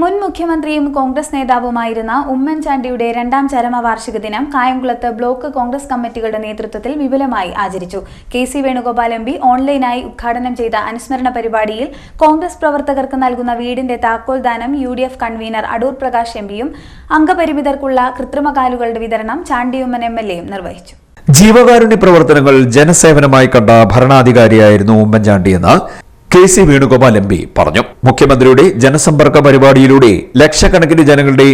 മുൻ മുഖ്യമന്ത്രിയും കോൺഗ്രസ് നേതാവുമായിരുന്ന ഉമ്മൻചാണ്ടിയുടെ രണ്ടാം ചരമവാർഷിക ദിനം കായംകുളത്ത് ബ്ലോക്ക് കോൺഗ്രസ് കമ്മിറ്റികളുടെ നേതൃത്വത്തിൽ വിപുലമായി ആചരിച്ചു. K C Venugopal M P ഓൺലൈനായി ഉദ്ഘാടനം ചെയ്ത അനുസ്മരണ പരിപാടിയിൽ കോൺഗ്രസ് പ്രവർത്തകർക്ക് നൽകുന്ന വീടിന്റെ താക്കോൽ ദാനം U D F convener Adoor Prakash M പിയും അംഗപരിമിതർക്കുള്ള കൃത്രിമകാലുകളുടെ വിതരണം ചാണ്ടിയുമ്മൻ എം എൽ എയും നിർവഹിച്ചു. ജീവകാരുണ്യ പ്രവർത്തനങ്ങൾ ജനസേവനമായി കണ്ട ഭരണാധികാരിയായിരുന്നു ഉമ്മൻചാണ്ടിയെന്ന് K C Venugopal M P പറഞ്ഞു. മുഖ്യമന്ത്രിയുടെ ജനസമ്പർക്ക പരിപാടിയിലൂടെ ലക്ഷക്കണക്കിന് ജനങ്ങളുടെ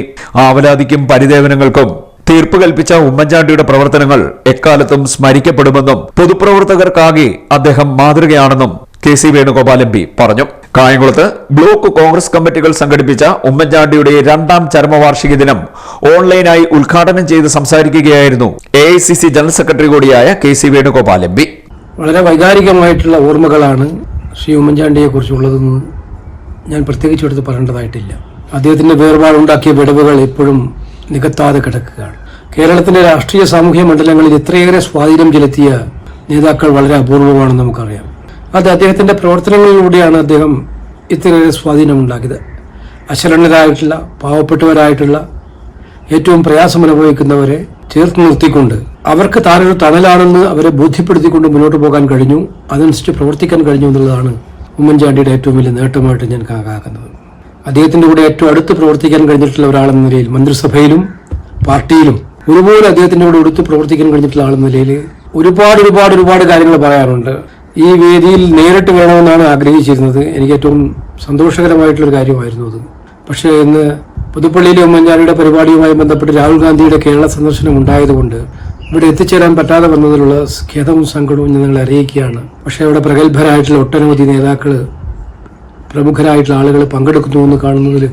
ആവലാതിക്കും പരിദേവനങ്ങൾക്കും തീർപ്പ് കൽപ്പിച്ച ഉമ്മൻചാണ്ടിയുടെ പ്രവർത്തനങ്ങൾ എക്കാലത്തും സ്മരിക്കപ്പെടുമെന്നും പൊതുപ്രവർത്തകർക്കാകെ അദ്ദേഹം മാതൃകയാണെന്നും K C Venugopal M P പറഞ്ഞു. കായംകുളത്ത് ബ്ലോക്ക് കോൺഗ്രസ് കമ്മിറ്റികൾ സംഘടിപ്പിച്ച ഉമ്മൻചാണ്ടിയുടെ രണ്ടാം ചരമവാർഷിക ദിനം ഓൺലൈനായി ഉദ്ഘാടനം ചെയ്ത് സംസാരിക്കുകയായിരുന്നു എ ജനറൽ സെക്രട്ടറി കൂടിയായ കെ സി വേണുഗോപാൽ എം വളരെ വൈകാരികമായിട്ടുള്ള ഓർമ്മകളാണ് ശ്രീ ഉമ്മൻചാണ്ടിയെ കുറിച്ചുള്ളതെന്ന് ഞാൻ പ്രത്യേകിച്ച് എടുത്ത് പറയേണ്ടതായിട്ടില്ല. അദ്ദേഹത്തിന്റെ വേർപാടുണ്ടാക്കിയ വിടവുകൾ ഇപ്പോഴും നികത്താതെ കിടക്കുകയാണ്. കേരളത്തിലെ രാഷ്ട്രീയ സാമൂഹ്യ മണ്ഡലങ്ങളിൽ ഇത്രയേറെ സ്വാധീനം ചെലുത്തിയ നേതാക്കൾ വളരെ അപൂർവമാണെന്ന് നമുക്കറിയാം. അത് അദ്ദേഹത്തിന്റെ പ്രവർത്തനങ്ങളിലൂടെയാണ് അദ്ദേഹം ഇത്രയേറെ സ്വാധീനം ഉണ്ടാക്കിയത്. അശരണരായിട്ടുള്ള പാവപ്പെട്ടവരായിട്ടുള്ള ഏറ്റവും പ്രയാസം അനുഭവിക്കുന്നവരെ ചേർത്ത് നിർത്തിക്കൊണ്ട് അവർക്ക് താനൊരു തണലാണെന്ന് അവരെ ബോധ്യപ്പെടുത്തിക്കൊണ്ട് മുന്നോട്ട് പോകാൻ കഴിഞ്ഞു അതനുസരിച്ച് പ്രവർത്തിക്കാൻ കഴിഞ്ഞു എന്നുള്ളതാണ് ഉമ്മൻചാണ്ടിയുടെ ഏറ്റവും വലിയ നേട്ടമായിട്ട് ഞാൻ കണക്കാക്കുന്നത്. അദ്ദേഹത്തിന്റെ കൂടെ ഏറ്റവും അടുത്ത് പ്രവർത്തിക്കാൻ കഴിഞ്ഞിട്ടുള്ള ഒരാളെന്ന നിലയിൽ മന്ത്രിസഭയിലും പാർട്ടിയിലും ഒരുപോലെ അദ്ദേഹത്തിന്റെ കൂടെ അടുത്ത് പ്രവർത്തിക്കാൻ കഴിഞ്ഞിട്ടുള്ള ആളെന്ന നിലയിൽ ഒരുപാട് ഒരുപാട് ഒരുപാട് കാര്യങ്ങൾ പറയാറുണ്ട് ഈ വേദിയിൽ നേരിട്ട് വേണമെന്നാണ് ആഗ്രഹിച്ചിരുന്നത്. എനിക്ക് ഏറ്റവും സന്തോഷകരമായിട്ടുള്ളൊരു കാര്യമായിരുന്നു അത്. പക്ഷേ ഇന്ന് പുതുപ്പള്ളിയിലെ ഉമ്മൻചാണ്ടിയുടെ പരിപാടിയുമായി ബന്ധപ്പെട്ട് രാഹുൽ ഗാന്ധിയുടെ കേരള സന്ദർശനം ഉണ്ടായതുകൊണ്ട് ഇവിടെ എത്തിച്ചേരാൻ പറ്റാതെ വന്നതിലുള്ള ഖേദവും സങ്കടവും ഞങ്ങൾ അറിയിക്കുകയാണ്. പക്ഷേ അവിടെ പ്രഗത്ഭരായിട്ടുള്ള ഒട്ടനവധി നേതാക്കൾ പ്രമുഖരായിട്ടുള്ള ആളുകൾ പങ്കെടുക്കുന്നു എന്ന് കാണുന്നതിൽ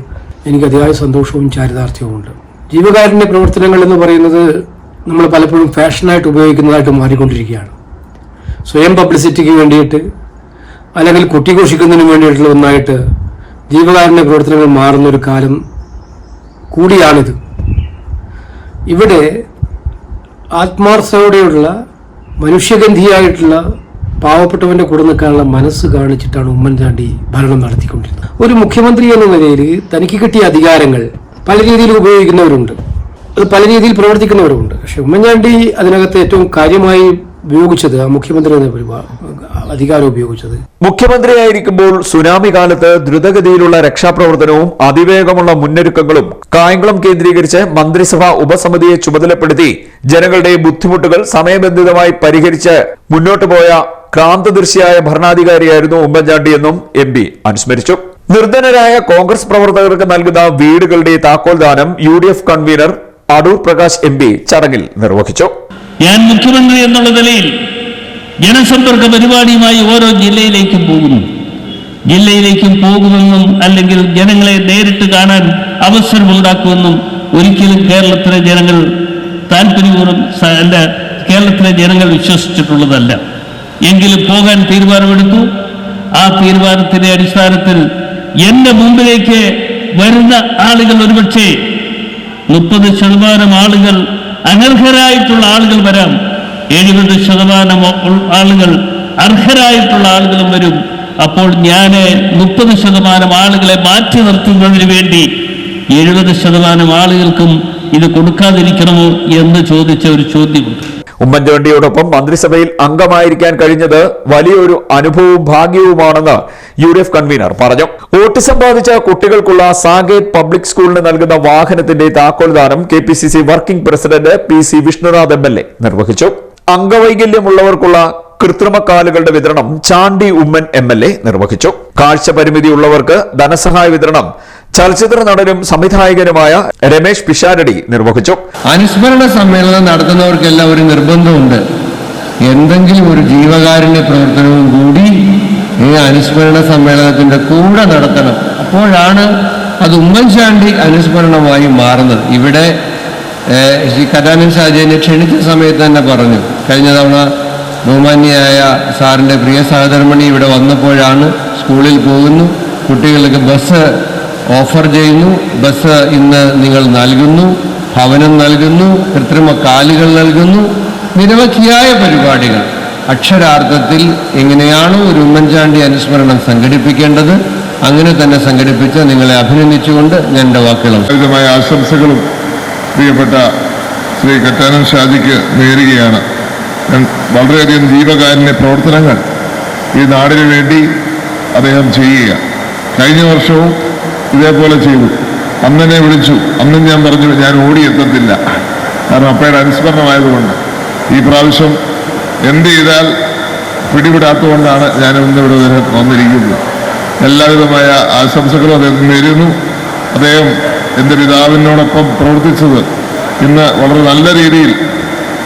എനിക്ക് അതിയായ സന്തോഷവും ചാരിതാർത്ഥ്യവുമുണ്ട് ജീവകാരുണ്യ പ്രവർത്തനങ്ങൾ എന്ന് പറയുന്നത് നമ്മൾ പലപ്പോഴും ഫാഷനായിട്ട് ഉപയോഗിക്കുന്നതായിട്ട് മാറിക്കൊണ്ടിരിക്കുകയാണ്. സ്വയം പബ്ലിസിറ്റിക്ക് വേണ്ടിയിട്ട് അല്ലെങ്കിൽ കുട്ടിഘോഷിക്കുന്നതിന് വേണ്ടിയിട്ടുള്ള ഒന്നായിട്ട് ജീവകാരുണ്യ പ്രവർത്തനങ്ങൾ മാറുന്നൊരു കാലം കൂടിയാണിത്. ഇവിടെ ആത്മാർത്ഥതയോടെയുള്ള മനുഷ്യഗന്ധിയായിട്ടുള്ള പാവപ്പെട്ടവന്റെ കൂടെ നിൽക്കാനുള്ള മനസ്സ് കാണിച്ചിട്ടാണ് ഉമ്മൻചാണ്ടി ഭരണം നടത്തിക്കൊണ്ടിരുന്നത്. ഒരു മുഖ്യമന്ത്രി എന്ന നിലയിൽ തനിക്ക് കിട്ടിയ അധികാരങ്ങൾ പല രീതിയിൽ ഉപയോഗിക്കുന്നവരുണ്ട്. അത് പല രീതിയിൽ പ്രവർത്തിക്കുന്നവരുമുണ്ട്. പക്ഷെ ഉമ്മൻചാണ്ടി അതിനകത്ത് ഏറ്റവും കാര്യമായി ഉപയോഗിച്ചത് ആ മുഖ്യമന്ത്രി എന്ന പരിപാ- അധികാരം ഉപയോഗിച്ചത്. മുഖ്യമന്ത്രിയായിരിക്കുമ്പോൾ സുനാമി കാലത്ത് ദ്രുതഗതിയിലുള്ള രക്ഷാപ്രവർത്തനവും അതിവേഗമുള്ള മുന്നൊരുക്കങ്ങളും കായംകുളം കേന്ദ്രീകരിച്ച് മന്ത്രിസഭാ ഉപസമിതിയെ ചുമതലപ്പെടുത്തി ജനങ്ങളുടെ ബുദ്ധിമുട്ടുകൾ സമയബന്ധിതമായി പരിഹരിച്ച് മുന്നോട്ടു പോയ ക്രാന്തദൃശ്യായ ഭരണാധികാരിയായിരുന്നു ഉമ്മൻചാണ്ടിയെന്നും എം പി അനുസ്മരിച്ചു. നിർധനരായ കോൺഗ്രസ് പ്രവർത്തകർക്ക് നൽകുന്ന വീടുകളുടെ താക്കോൽദാനം U D F convener Adoor Prakash M P ചടങ്ങിൽ നിർവഹിച്ചു. ഞാൻ മുഖ്യമന്ത്രി എന്നുള്ള നിലയിൽ ജനസമ്പർക്ക പരിപാടിയുമായി ഓരോ ജില്ലയിലേക്കും പോകുന്നു. ജില്ലയിലേക്കും പോകുമെന്നും അല്ലെങ്കിൽ ജനങ്ങളെ നേരിട്ട് കാണാൻ അവസരമുണ്ടാക്കുമെന്നും ഒരിക്കലും കേരളത്തിലെ ജനങ്ങൾ താല്പര്യപൂർവം അല്ല കേരളത്തിലെ ജനങ്ങൾ വിശ്വസിച്ചിട്ടുള്ളതല്ല. എങ്കിലും പോകാൻ തീരുമാനമെടുത്തു. ആ തീരുമാനത്തിന്റെ അടിസ്ഥാനത്തിൽ എന്റെ മുമ്പിലേക്ക് വരുന്ന ആളുകൾ ഒരുപക്ഷെ മുപ്പത് ശതമാനം ആളുകൾ അനർഹരായിട്ടുള്ള ആളുകൾ വരാം. എഴുപത് ശതമാനം ആളുകൾ അർഹരായിട്ടുള്ള ആളുകളും വരും. അപ്പോൾ ഞാൻ മുപ്പത് ശതമാനം ആളുകളെ മാറ്റി നിർത്തുന്നതിന് വേണ്ടി എഴുപത് ശതമാനം ആളുകൾക്കും ഇത് കൊടുക്കാതിരിക്കണമോ എന്ന് ചോദിച്ച ഒരു ചോദ്യമുണ്ട്. ഉമ്മൻചാണ്ടിയോടൊപ്പം മന്ത്രിസഭയിൽ അംഗമായിരിക്കാൻ കഴിഞ്ഞത് വലിയൊരു അനുഭവവും ഭാഗ്യവുമാണെന്ന് യു ഡി എഫ് കൺവീനർ പറഞ്ഞു. ഓട്ടിസം ബാധിച്ച കുട്ടികൾക്കുള്ള സാകേത് പബ്ലിക് സ്കൂളിന് നൽകുന്ന വാഹനത്തിന്റെ താക്കോൽദാനം K P C C working president P C Vishnunath M L A നിർവഹിച്ചു. അംഗവൈകല്യമുള്ളവർക്കുള്ള കൃത്രിമ കാലുകളുടെ വിതരണം Chandy Oommen M L A നിർവഹിച്ചു. കാഴ്ച പരിമിതിയുള്ളവർക്ക് ധനസഹായ വിതരണം ചലച്ചിത്ര നടനും സംവിധായകനുമായ രമേശ് പിഷാരടി നിർവഹിച്ചു. അനുസ്മരണ സമ്മേളനം നടത്തുന്നവർക്കെല്ലാം ഒരു നിർബന്ധമുണ്ട്. എന്തെങ്കിലും ഒരു ജീവകാരുണ്യ പ്രവർത്തനവും കൂടി ഈ അനുസ്മരണ സമ്മേളനത്തിന്റെ കൂടെ നടത്തണം. അപ്പോഴാണ് അത് ഉമ്മൻചാണ്ടി അനുസ്മരണമായി മാറുന്നത്. ഇവിടെ ശ്രീ കഥാനൻ ഷാജേനെ ക്ഷണിച്ച സമയത്ത് തന്നെ പറഞ്ഞു. കഴിഞ്ഞ തവണ ബഹുമാന്യായ സാറിന്റെ പ്രിയ സഹധർമ്മിണി ഇവിടെ വന്നപ്പോഴാണ് സ്കൂളിൽ പോകുന്നു. കുട്ടികൾക്ക് ബസ് ഓഫർ ചെയ്യുന്നു. ബസ് ഇന്ന് നിങ്ങൾ നൽകുന്നു. ഭവനം നൽകുന്നു. കൃത്രിമ കാലുകൾ നൽകുന്നു. നിരവധിയായ പരിപാടികൾ. അക്ഷരാർത്ഥത്തിൽ എങ്ങനെയാണോ ഒരു ഉമ്മൻചാണ്ടി അനുസ്മരണം സംഘടിപ്പിക്കേണ്ടത്? അങ്ങനെ തന്നെ സംഘടിപ്പിച്ച് നിങ്ങളെ അഭിനന്ദിച്ചുകൊണ്ട് ഞാൻ എന്റെ വാക്കുകളും ആശംസകളും പ്രിയപ്പെട്ട ശ്രീ കറ്റാനം ഷാജിക്ക് നേരുകയാണ്. വളരെയധികം ജീവകാരുണ്യ പ്രവർത്തനങ്ങൾ ഈ നാടിന് വേണ്ടി അദ്ദേഹം ചെയ്യുക കഴിഞ്ഞ വർഷവും ഇതേപോലെ ചെയ്തു. അന്നെന്നെ വിളിച്ചു. അന്നും ഞാൻ പറഞ്ഞു ഞാൻ ഓടിയെത്തത്തില്ല കാരണം അപ്പയുടെ അനുസ്മരണമായതുകൊണ്ട്. ഈ പ്രാവശ്യം എന്ത് ചെയ്താൽ പിടിപെടാത്തതുകൊണ്ടാണ് ഞാൻ ഇന്നിവിടെ വരെ വന്നിരിക്കുന്നത്. എല്ലാവിധമായ ആശംസകളും അദ്ദേഹത്തിന് നേരുന്നു. അദ്ദേഹം എന്റെ പിതാവിനോടൊപ്പം പ്രവർത്തിച്ചത് ഇന്ന് വളരെ നല്ല രീതിയിൽ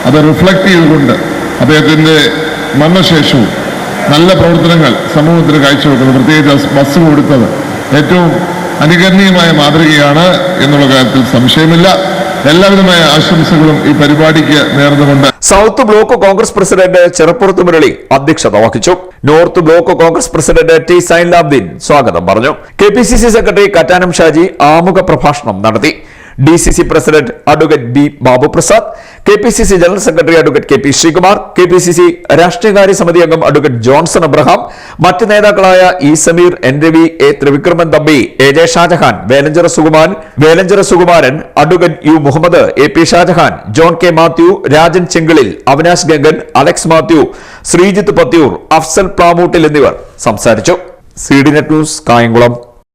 അത് റിഫ്ലക്റ്റ് ചെയ്തുകൊണ്ട് അദ്ദേഹത്തിന്റെ മരണശേഷവും നല്ല പ്രവർത്തനങ്ങൾ സമൂഹത്തിന് കാഴ്ചവെക്കുന്നത് പ്രത്യേകിച്ച് ബസ് കൊടുത്തത് ഏറ്റവും അനുകരണീയമായ മാതൃകയാണ് എന്നുള്ള കാര്യത്തിൽ സംശയമില്ല. എല്ലാവിധമായ ആശംസകളും ഈ പരിപാടിക്ക് നേർന്നുകൊണ്ട് south block Congress president Cheruppurath Murali അധ്യക്ഷത വഹിച്ചു. North block Congress president T Zainulabdeen സ്വാഗതം പറഞ്ഞു. കെ സെക്രട്ടറി കറ്റാനം ഷാജി ആമുഖ പ്രഭാഷണം നടത്തി. D C C president advocate B Babuprasad K P C C general secretary advocate K P Sreekumar K P C C രാഷ്ട്രീയകാര്യ സമിതി അംഗം advocate Johnson Abraham മറ്റ് നേതാക്കളായ E Sameer N Ravi A Thrivikraman Thampi A J Shajahan Velanchira Sukuman Velanchira Sukumaran advocate U Muhammad A P Shajahan John K Mathew Rajan Chengilil Avinash Gangan Alex Mathew Sreejith Pathiyoor Afsal Plamoottil എന്നിവർ സംസാരിച്ചു. C D net news Kayamkulam.